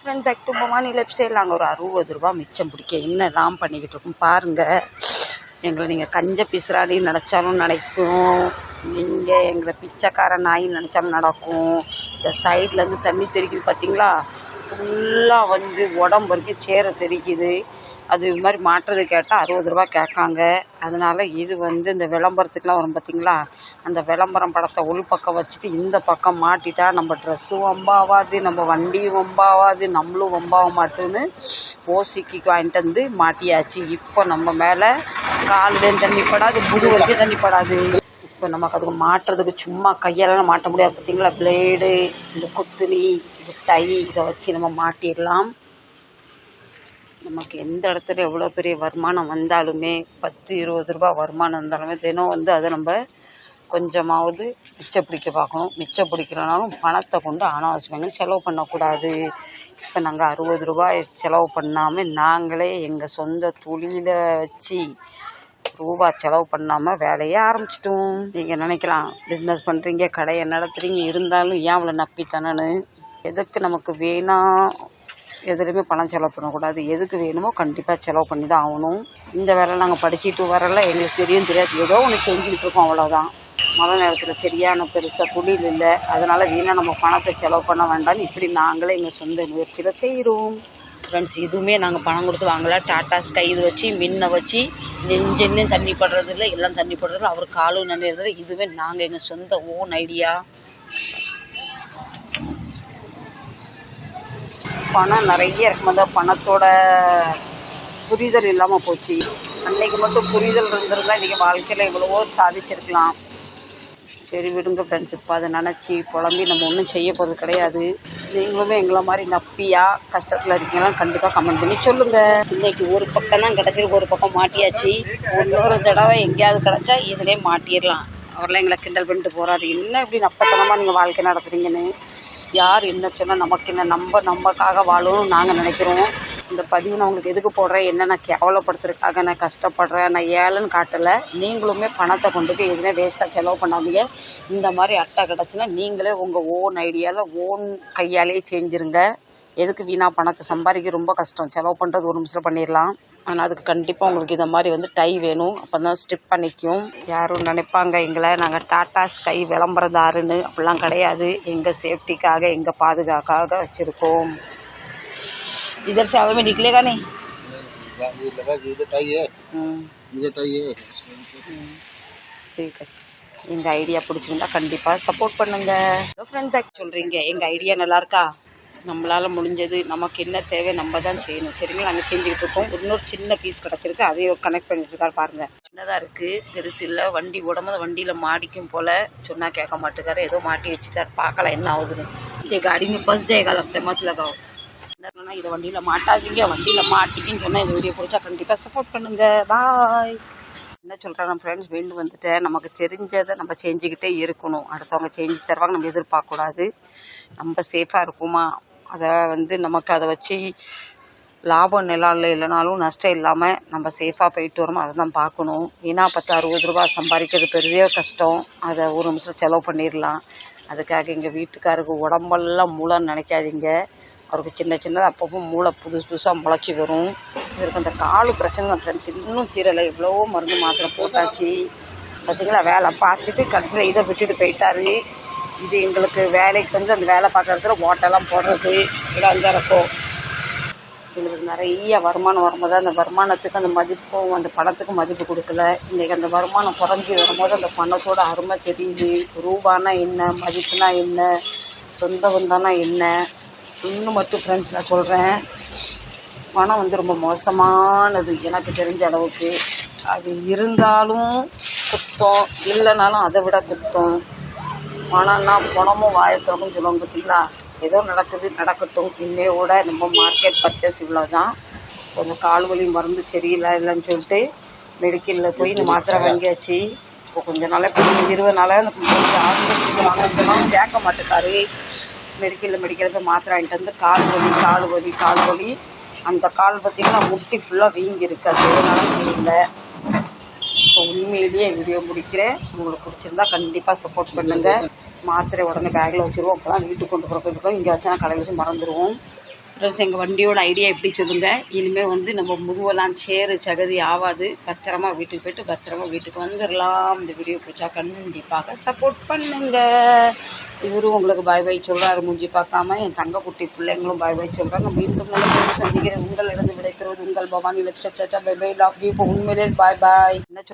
Friend back to Bhavani left சைடில் ஒரு அறுபது ரூபா மிச்சம் பிடிக்க. என்னெல்லாம் பண்ணிக்கிட்டு இருக்கோம் பாருங்கள் எங்களை நீங்கள் கஞ்ச பிசுறாடி நினச்சாலும் நடக்கும் நீங்கள் எங்களை பிச்சைக்கார நாய் நினச்சாலும் நடக்கும். இந்த சைட்லேருந்து தண்ணி தெரிக்குது பார்த்தீங்களா ஃபுல்லாக வந்து உடம்பு வரைக்கும் சேர தெறிக்குது அது இது மாதிரி மாட்டுறது கேட்டால் அறுபது ரூபா கேட்காங்க. அதனால் இது வந்து இந்த விளம்பரத்துக்குலாம் வரும் பார்த்தீங்களா அந்த விளம்பரம் படத்தை உள்பக்கம் வச்சுட்டு இந்த பக்கம் மாட்டிட்டா நம்ம ட்ரெஸ்ஸும் வம்பாவாது நம்ம வண்டியும் வம்பாவாது நம்மளும் வம்பாக மாட்டோன்னு ஓசிக்கு வாங்கிட்டு வந்து மாட்டியாச்சு. இப்போ நம்ம மேலே காலுலேயும் தண்ணி படாது புது வரைக்கும் தண்ணி படாது. இப்போ நமக்கு அதுக்கு மாட்டுறதுக்கு சும்மா கையாலலாம் மாட்ட முடியாது பார்த்தீங்களா பிளேடு இந்த குத்துணி இந்த டை இதை வச்சு நம்ம மாட்டிடலாம். நமக்கு எந்த இடத்துல எவ்வளோ பெரிய வருமானம் வந்தாலுமே பத்து இருபது ரூபா வருமானம் இருந்தாலுமே தினம் வந்து அதை நம்ம கொஞ்சமாவது மிச்சம் பிடிக்க பார்க்கணும். மிச்சம் பிடிக்கிறனாலும் பணத்தை கொண்டு அனாவசியமாக செலவு பண்ணக்கூடாது. இப்போ நாங்கள் அறுபது ரூபாய் செலவு பண்ணாமல் நாங்களே எங்கள் சொந்த தொழிலை வச்சு ரூபா செலவு பண்ணாமல் வேலையே ஆரம்பிச்சிட்டோம். நீங்கள் நினைக்கலாம் பிஸ்னஸ் பண்ணுறீங்க கடையை நடத்துகிறீங்க இருந்தாலும் ஏன் அவளை நப்பித்தானு எதுக்கு நமக்கு வேணாம் எதுலையுமே பணம் செலவு பண்ணக்கூடாது. எதுக்கு வேணுமோ கண்டிப்பாக செலவு பண்ணி தான் ஆகணும். இந்த வேலை நாங்கள் படிச்சுட்டு வரல எங்களுக்கு தெரியும் தெரியாது. ஏதோ ஒன்று செஞ்சுக்கிட்டு இருக்கோம் அவ்வளோதான் மழை நேரத்தில் சரியான பெருசாக தொழில் இல்லை. அதனால் வீணாக நம்ம பணத்தை செலவு பண்ண வேண்டாம்னு இப்படி நாங்களே எங்கள் சொந்த முயற்சியில் செய்கிறோம் ஃப்ரெண்ட்ஸ் இதுவுமே நாங்கள் பணம் கொடுத்து வாங்கல. டாட்டா ஸ்கை இது வச்சு மின்னை வச்சு நெஞ்சென்னும் தண்ணி படுறதில்ல எல்லாம் தண்ணி படுறதில்ல அவர் காலும் நினைறதில்ல இதுவே நாங்கள் எங்கள் சொந்த ஓன் ஐடியா பணம் நிறைய இருக்கும்போது பணத்தோட புரிதல் இல்லாமல் போச்சு. அன்னைக்கு மட்டும் புரிதல் இருந்திருந்தா இன்றைக்கி வாழ்க்கையில் எவ்வளவோ சாதிச்சிருக்கலாம். சரி விடுங்க ஃப்ரெண்ட்ஸ் இப்போ அதை நினச்சி புலம்பி நம்ம ஒன்றும் செய்ய போகிறது கிடையாது. நீங்களுமே எங்களை மாதிரி நப்பியா கஷ்டத்தில் இருக்கீங்களா கண்டிப்பாக கமெண்ட் பண்ணி சொல்லுங்கள் இன்னைக்கு ஒரு பக்கம் தான் கிடச்சிருக்கு ஒரு பக்கம் மாட்டியாச்சு. இன்னொரு தடவை எங்கேயாவது கிடச்சா இதிலே மாட்டிடலாம். அவரெல்லாம் எங்களை கிண்டல் பண்ணிட்டு போகிறாரு என்ன இப்படி நப்பத்தனமாக நீங்கள் வாழ்க்கை நடத்துறீங்கன்னு? யார் என்ன சொன்னால் நமக்கு என்ன நம்ம நமக்காக வாழணும்னு நாங்கள் நினைக்கிறோம். இந்த பதிவு நான் உங்களுக்கு எதுக்கு போடுறேன் என்ன நான் கேவலப்படுத்துறதுக்காக நான் கஷ்டப்படுறேன் நான் ஏழைன்னு காட்டலை. நீங்களுமே பணத்தை கொண்டு போய் எதுவுமே வேஸ்ட்டாக செலவு பண்ணாதீங்க. இந்த மாதிரி அட்டை கிடச்சுன்னா நீங்களே உங்கள் ஓன் ஐடியாவில் ஓன் கையாலேயே செஞ்சுருங்க. எதுக்கு வீணாக பணத்தை சம்பாதிக்க ரொம்ப கஷ்டம். செலவு பண்ணுறது ஒரு நிமிஷத்தில் பண்ணிடலாம் ஆனால் அதுக்கு கண்டிப்பாக உங்களுக்கு இந்த மாதிரி வந்து டை வேணும். அப்போ தான் ஸ்டிப் பண்ணிக்கும் யாரும் நினைப்பாங்க எங்களை நாங்கள் டாட்டா ஸ்கை விளம்பரதாருன்னு. அப்படிலாம் கிடையாது. எங்கள் சேஃப்டிக்காக எங்கள் பாதுகாக்காக வச்சுருக்கோம். इधर से आवे में निकलेगा नहीं ये लगा कि इधर टाई है ம் इधर टाई है சரி எங்கள் ஐடியா பிடிச்சிருந்தா கண்டிப்பாக சப்போர்ட் பண்ணுங்க ஃப்ரெண்ட் பேக் சொல்கிறீங்க எங்கள் ஐடியா நல்லா இருக்கா நம்மளால் முடிஞ்சது நமக்கு என்ன தேவை நம்ம தான் செய்யணும் சரிங்களா நாங்கள் செஞ்சுக்கிட்டு இருக்கோம் இன்னொரு சின்ன பீஸ் கிடச்சிருக்கு அதையும் கனெக்ட் பண்ணிட்டு இருக்காரு பாருங்க சின்னதாக இருக்குது பெருசு இல்லை வண்டி ஓடும்போது வண்டியில் மாடிக்கும் போல் சொன்னால் கேட்க மாட்டேங்காரு ஏதோ மாட்டி வச்சுட்டார் பார்க்கலாம் என்ன ஆகுதுன்னு ये गाड़ी में फंस जाएगा लगता है मत लगाओ என்ன இதை வண்டியில் மாட்டாதீங்க வண்டியில் மாட்டிக்கின்னு சொன்னால் இந்த வீடியோ பிடிச்சா கண்டிப்பாக சப்போர்ட் பண்ணுங்கள் பாய் என்ன சொல்கிறேன் நம்ம ஃப்ரெண்ட்ஸ் வேண்டு வந்துட்டேன் நமக்கு தெரிஞ்சதை நம்ம செஞ்சுக்கிட்டே இருக்கணும். அடுத்தவங்க செஞ்சு தருவாங்க நம்ம எதிர்பார்க்கக்கூடாது. நம்ம சேஃபாக இருக்குமா? அதை வந்து நமக்கு அதை வச்சு லாபம் நிலம் இல்லைனாலும் நஷ்டம் இல்லாமல் நம்ம சேஃபாக போயிட்டு வரோமோ அதை தான் பார்க்கணும். ஏன்னா பத்து அறுபது ரூபா சம்பாதிக்கிறது பெரிய கஷ்டம். அதை ஒரு நிமிஷம் செலவு பண்ணிடலாம். அதுக்காக எங்கள் வீட்டுக்காருக்கு உடம்பெல்லாம் மூளைன்னு நினைக்காதீங்க. அவருக்கு சின்ன சின்னதாக அப்பப்போ மூளை புதுசு புதுசாக முளைச்சி வரும். இவருக்கு அந்த காலு பிரச்சனை ஃப்ரெண்ட்ஸ் இன்னும் தீரலை. எவ்வளவோ மருந்து மாத்திரை போட்டாச்சு. பார்த்தீங்களா வேலை பார்த்துட்டு கடைசியில் இதை விட்டுட்டு போயிட்டாரு. இது எங்களுக்கு வேலைக்கு வந்து அந்த வேலை பார்க்குற இடத்துல ஓட்டெல்லாம் போடுறது. இதெல்லாம் இருக்கும் எங்களுக்கு நிறைய வருமானம் வரும்போது அந்த வருமானத்துக்கு அந்த மதிப்பும் அந்த பணத்துக்கும் மதிப்பு கொடுக்கல. இன்றைக்கி அந்த வருமானம் குறைஞ்சி வரும்போது அந்த பணத்தோட அருமை தெரியுது. ரூபானா என்ன? மதிப்புனா என்ன? சொந்த பந்தம்னா என்ன? இன்னும் மட்டும் ஃப்ரெண்ட்ஸ் நான் சொல்கிறேன் பணம் வந்து ரொம்ப மோசமானது எனக்கு தெரிஞ்ச அளவுக்கு. அது இருந்தாலும் குத்தம் இல்லைனாலும் அதை விட குத்தம். பணம்னா பணமும் வாயத்தோடும் சொல்லுவாங்க பார்த்தீங்களா? ஏதோ நடக்குது நடக்கட்டும். இன்னையோட நம்ம மார்க்கெட் பர்ச்சேஸ் இவ்வளோ தான் கொஞ்சம் கால் வலி மருந்து சரியில்லை இல்லைன்னு சொல்லிட்டு மெடிக்கலில் போய் இந்த மாத்திரை வாங்கியாச்சு. இப்போ கொஞ்ச நாளாக கொஞ்சம் இருபது நாளாக அந்த கொஞ்சம் ஆஸ்பத்திரிக்கு வாங்க சொன்னாலும் கேட்க மாட்டேக்காரு. மெடிக்கலில் மெடிக்கலில் மாத்திரை வாங்கிட்டு வந்து கால் வலி கால் வலி கால் வலி. அந்த கால் பார்த்தீங்கன்னா முட்டி ஃபுல்லாக வீங்கி இருக்கு. அது எதனால தெரியல. இப்போ உண்மையிலேயே வீடியோ முடிக்கிறேன். உங்களுக்கு பிடிச்சிருந்தா கண்டிப்பாக சப்போர்ட் பண்ணுங்கள் மாத்திரை உடனே பேக்கில் வச்சுருவோம். அப்போ தான் வீட்டுக்கு கொண்டு போகிறதுக்கு இங்கே வச்சா கடையில் வச்சு மறந்துடுவோம் ஃப்ரெண்ட்ஸ் எங்கள் வண்டியோட ஐடியா எப்படி சொல்லுங்க? இனிமேல் வந்து நம்ம முதுவெல்லாம் சேரு சகதி ஆகாது பத்திரமா வீட்டுக்கு போயிட்டு பத்திரமா வீட்டுக்கு வந்துடலாம் இந்த வீடியோ பிடிச்சா கண்டிப்பாக சப்போர்ட் பண்ணுங்க. இவரும் உங்களுக்கு பாய் பாய் சொல்கிறாரு மூஞ்சி பார்க்காம. என் தங்கக்குட்டி பிள்ளைங்களும் பாய் பாய் சொல்கிறாங்க மீண்டும் நல்ல சந்திக்கிறேன். உங்களிடம் விடைபெறுவது உங்கள் பவானி லட்ச பை பை லவ் யூ உண்மையிலே பாய் பாய் என்ன